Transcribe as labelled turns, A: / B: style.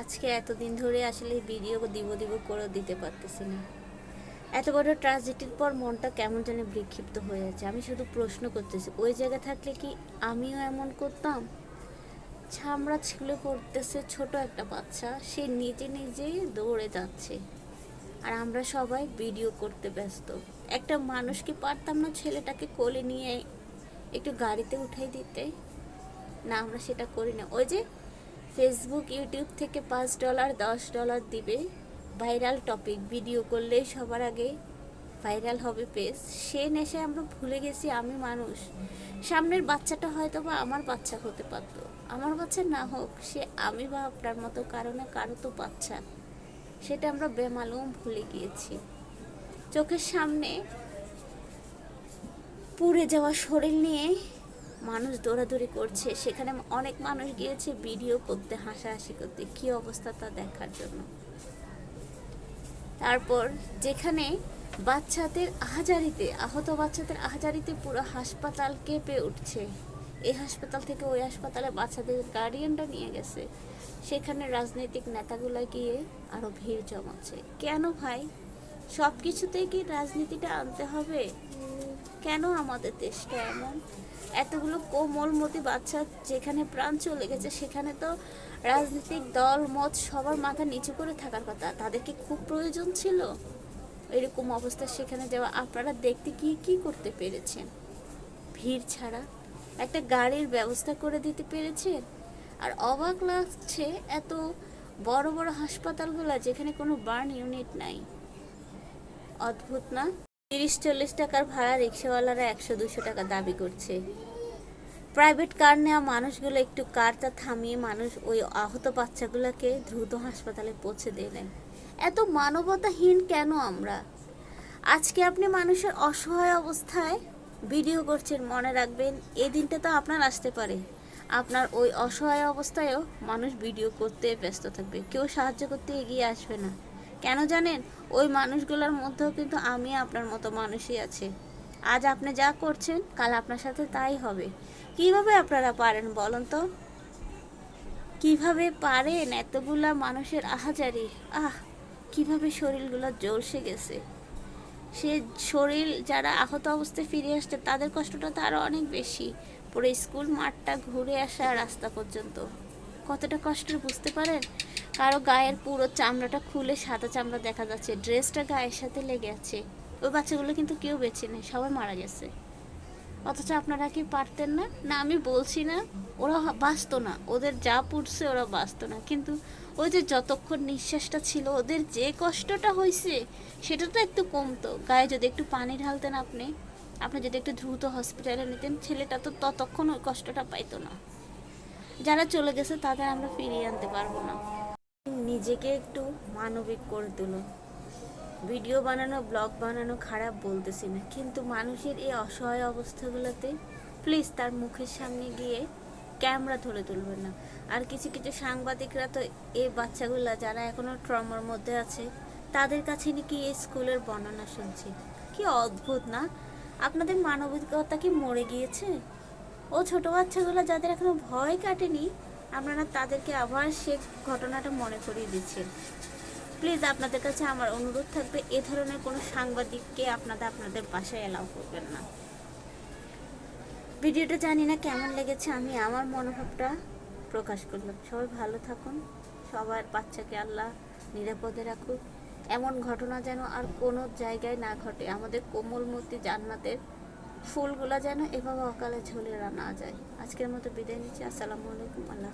A: আজকে এতদিন ধরে আসলে ভিডিও দিব দিব করে দিতে পারতেছি না। এত বড় ট্রাজেডির পর মনটা কেমন যেন বিক্ষিপ্ত হয়ে যাচ্ছে আমি শুধু প্রশ্ন করতেছি, ওই জায়গা থাকলে কি আমিও এমন করতাম? ছামড়া ছিল করতেছে ছোট একটা বাচ্চা, সে নিজে নিজেই দৌড়ে যাচ্ছে। আর আমরা সবাই ভিডিও করতে ব্যস্ত। একটা মানুষ কি পারতাম না ছেলেটাকে কোলে নিয়ে একটু গাড়িতে উঠাই দিতে? না, আমরা সেটা করি না। ওই যে ফেসবুক ইউটিউব থেকে পাঁচ ডলার, দশ ডলার দিবে। ভাইরাল টপিক ভিডিও করলেই সবার আগে ভাইরাল হবে পেজ সে নেশে আমরা ভুলে গেছি, আমি মানুষ। সামনের বাচ্চাটা হয়তো বা আমার বাচ্চা হতে পারতো। আমার বাচ্চা না হোক, সে আমি বা আপনার মতো কারণে কারও তো বাচ্চা। সেটা আমরা বেমালুম ভুলে গিয়েছি। চোখের সামনে পুড়ে যাওয়া শরীর নিয়ে মানুষ দৌড়াদৌড়ি করছে, সেখানে অনেক মানুষ গিয়েছে ভিডিও করতে, হাসাহাসি করতে, কি অবস্থা তা দেখার জন্য। তারপর যেখানে বাচ্চাদের আহাজারিতে, আহত বাচ্চাদের আহাজারিতে পুরো হাসপাতাল কেঁপে উঠছে। এই হাসপাতাল থেকে ওই হাসপাতালে বাচ্চাদের গার্ডিয়ানরা নিয়ে গেছে। সেখানে রাজনৈতিক নেতাগুলো গিয়ে আরও ভিড় জমাচ্ছে। কেন ভাই? সব কিছুতেই কি রাজনীতিটা আনতে হবে? কেন আমাদের দেশটা এমন? এতগুলো কোমলমতি বাচ্চা যেখানে প্রাণ চলে গেছে, সেখানে তো রাজনৈতিক দল, মত সবার মাথা নিচু করে থাকার কথা। তাদেরকে খুব প্রয়োজন ছিল? এরকম অবস্থা সেখানে যাওয়া, আপনারা দেখতে কি কি করতে পেরেছেন? ভিড় ছাড়া একটা গাড়ির ব্যবস্থা করে দিতে পেরেছেন? আর অবাক লাগছে এত বড় বড় হাসপাতালগুলো যেখানে কোনো বার্ন ইউনিট নাই। অদ্ভুত না? তিরিশ চল্লিশ টাকার ভাড়া রিক্সাওয়ালারা একশো দুশো টাকা দাবি করছে। প্রাইভেট কার নেওয়া মানুষগুলো একটু কারটা থামিয়ে মানুষ ওই আহত বাচ্চাগুলোকে দ্রুত হাসপাতালে পৌঁছে দিলেন এত মানবতাহীন কেন আমরা? আজকে আপনি মানুষের অসহায় অবস্থায় ভিডিও করছেন, মনে রাখবেন এই দিনটা তো আপনার আসতে পারে। আপনার ওই অসহায় অবস্থায়ও মানুষ ভিডিও করতে ব্যস্ত থাকবে। কেউ সাহায্য করতে এগিয়ে আসবে না। কেন জানেন? ওই মানুষগুলোর মধ্যেও কিন্তু আমি আপনার মতো মানুষই আছে। আজ আপনি যা করছেন, কাল আপনার সাথে তাই হবে। কীভাবে আপনারা পারেন বলুন তো? কীভাবে পারেন এতগুলা মানুষের আহাজারি? আহ, কীভাবে শরীরগুলো জ্বলসে গেছে। সে শরীর যারা আহত অবস্থায় ফিরে আসছে, তাদের কষ্টটা তো আরও অনেক বেশি। পুরো স্কুল মাঠটা ঘুরে আসা রাস্তা পর্যন্ত। কতটা কষ্ট বুঝতে পারেন? কারও গায়ের পুরো চামড়াটা খুলে সাদা চামড়া দেখা যাচ্ছে, ড্রেসটা গায়ের সাথে লেগে আছে। ওই বাচ্চাগুলো কিন্তু কেউ বেঁচে নেই সবাই মারা গেছে। অথচ আপনারা কি পারতেন না? না, আমি বলছি না, ওরা বাঁচতো না। ওদের যা পুড়ছে ওরা বাঁচতো না। কিন্তু ওই যে যতক্ষণ নিঃশ্বাসটা ছিল, ওদের যে কষ্টটা হয়েছে সেটা তো একটু কমতো। গায়ে যদি একটু পানি ঢালতেন আপনি আপনি যদি একটু দ্রুত হসপিটালে নিতেন, ছেলেটা তো ততক্ষণ ওই কষ্টটা পাইতো না। যারা চলে গেছে, তাদের আমরা ফিরিয়ে আনতে পারব না। নিজেকে একটু মানবিক করে তুলো ভিডিও বানানো, ব্লগ বানানো খারাপ বলতেছি না, কিন্তু মানুষের এই অসহায় অবস্থাগুলোতে প্লিজ তার মুখের সামনে গিয়ে ক্যামেরা ধরে তুলবেন না। আর কিছু কিছু সাংবাদিকরা তো এই বাচ্চাগুলো যারা এখনও ট্রমার মধ্যে আছে, তাদের কাছে নাকি এই স্কুলের বর্ণনা শুনছি। কি অদ্ভুত না? আপনাদের মানবিকতা কি মরে গিয়েছে? ও ছোট বাচ্চাগুলো যাদের এখনও ভয় কাটেনি আপনারা তাদেরকে আবার সে ঘটনাটা মনে করিয়ে দিচ্ছেন প্লিজ আপনাদের কাছে আমার অনুরোধ থাকবে, এ ধরনের কোনো সাংবাদিককে আপনাদের আপনাদের বাসায় এলাও করবেন না। ভিডিওটা জানি না কেমন লেগেছে, আমি আমার মনোভাবটা প্রকাশ করলাম। সবাই ভালো থাকুন, সবার বাচ্চাকে আল্লাহ নিরাপদে রাখুক। এমন ঘটনা যেন আর কোনো জায়গায় না ঘটে। আমাদের কোমলমূর্তি জান্নাতের ফুলগুলা যেন এভাবে অকালে ঝুলে না যায়। আজকের মতো বিদায় নিচ্ছি। আসসালামু আলাইকুম। আল্লাহ।